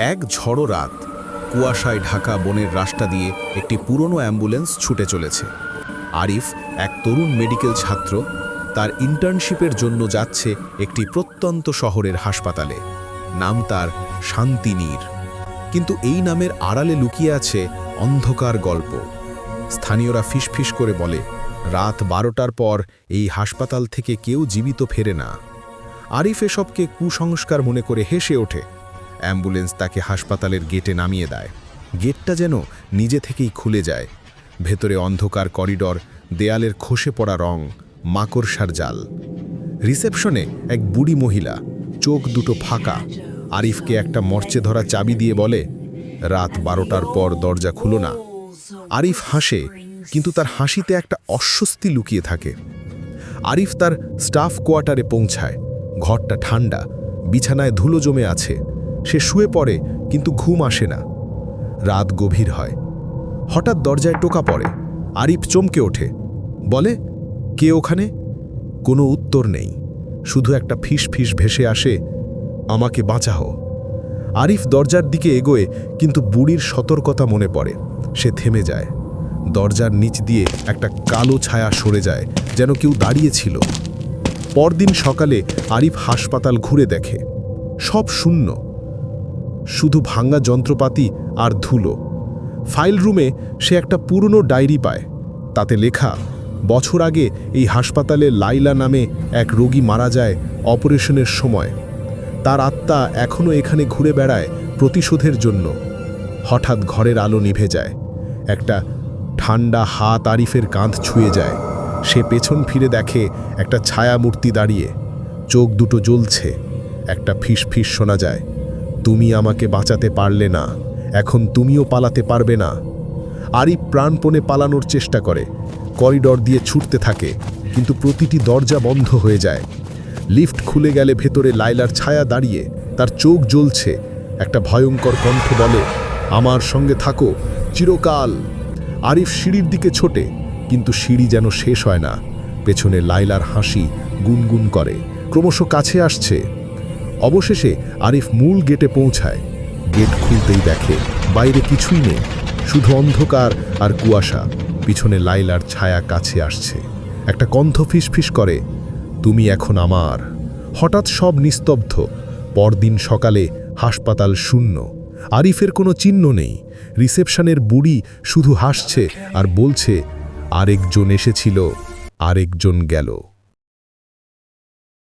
এক ঝড়ো রাত। কুয়াশায় ঢাকা বনের রাস্তা দিয়ে একটি পুরনো অ্যাম্বুলেন্স ছুটে চলেছে। আরিফ, এক তরুণ মেডিকেল ছাত্র, তার ইন্টার্নশিপের জন্য যাচ্ছে একটি প্রত্যন্ত শহরের হাসপাতালে। নাম তার শান্তিনীর। কিন্তু এই নামের আড়ালে লুকিয়ে আছে অন্ধকার গল্প। স্থানীয়রা ফিসফিস করে বলে, রাত বারোটার পর এই হাসপাতাল থেকে কেউ জীবিত ফেরে না। আরিফ এসবকে কুসংস্কার মনে করে হেসে ওঠে। অ্যাম্বুলেন্স তাকে হাসপাতালের গেটে নামিয়ে দেয়। গেটটা যেন নিজে থেকেই খুলে যায়। ভেতরে অন্ধকার করিডর, দেয়ালের খসে পড়া রং, মাকড়সার জাল। রিসেপশনে এক বুড়ি মহিলা, চোখ দুটো ফাঁকা। আরিফকে একটা মর্চে ধরা চাবি দিয়ে বলে, রাত বারোটার পর দরজা খুলো না। আরিফ হাসে, কিন্তু তার হাসিতে একটা অস্বস্তি লুকিয়ে থাকে। আরিফ তার স্টাফ কোয়ার্টারে পৌঁছায়। ঘরটা ঠান্ডা, বিছানায় ধুলো জমে আছে। সে শুয়ে পড়ে, কিন্তু ঘুম আসে না। রাত গভীর হয়। হঠাৎ দরজায় টোকা পড়ে। আরিফ চমকে ওঠে। বলে, কে ওখানে? কোনো উত্তর নেই। শুধু একটা ফিস ফিস ভেসে আসে, আমাকে বাঁচাও। আরিফ দরজার দিকে এগোয়, কিন্তু বুড়ির সতর্কতা মনে পড়ে। সে থেমে যায়। দরজার নিচ দিয়ে একটা কালো ছায়া সরে যায়, যেন কেউ দাঁড়িয়েছিল পরদিন সকালে আরিফ হাসপাতাল ঘুরে দেখে। সব শূন্য। শুধু ভাঙ্গা যন্ত্রপাতি আর ধুলো। ফাইল রুমে সে একটা পুরনো ডায়েরি পায়। তাতে লেখা, বছর আগে এই হাসপাতালে লাইলা নামে এক রোগী মারা যায় অপারেশনের সময়। তার আত্মা এখনও এখানে ঘুরে বেড়ায় প্রতিশোধের জন্য। হঠাৎ ঘরের আলো নিভে যায়। একটা ঠান্ডা হাত আরিফের কাঁধ ছুঁয়ে যায়। সে পেছন ফিরে দেখে একটা ছায়া মূর্তি দাঁড়িয়ে। চোখ দুটো জ্বলছে। একটা ফিস ফিস শোনা যায়। তুমি আমাকে বাঁচাতে পারলে না। এখন তুমিও পালাতে পারবে না। আরিফ প্রাণপণে পালানোর চেষ্টা করে। করিডর দিয়ে ছুটতে থাকে, কিন্তু প্রতিটি দরজা বন্ধ হয়ে যায়। লিফট খুলে গেলে ভেতরে লাইলার ছায়া দাঁড়িয়ে তার চোখ জ্বলছে। একটা ভয়ঙ্কর কণ্ঠ বলে, আমার সঙ্গে থাকো, চিরকাল। আরিফ সিঁড়ির দিকে ছোটে, কিন্তু সিঁড়ি যেন শেষ হয় না। পেছনে লাইলার হাসি গুনগুন করে। ক্রমশ কাছে আসছে। অবশেষে আরিফ মূল গেটে পৌঁছায়। গেট খুলতেই দেখে বাইরে কিছুই নেই, শুধু অন্ধকার আর কুয়াশা। পিছনে লাইলার ছায়া কাছে আসছে। একটা কণ্ঠ ফিসফিস করে, তুমি এখন আমার। হঠাৎ সব নিস্তব্ধ। পরদিন সকালে হাসপাতাল শূন্য। আরিফের কোনো চিহ্ন নেই। রিসেপশনের বুড়ি শুধু হাসছে আর বলছে, আরেকজন এসেছিল, আরেকজন গেল।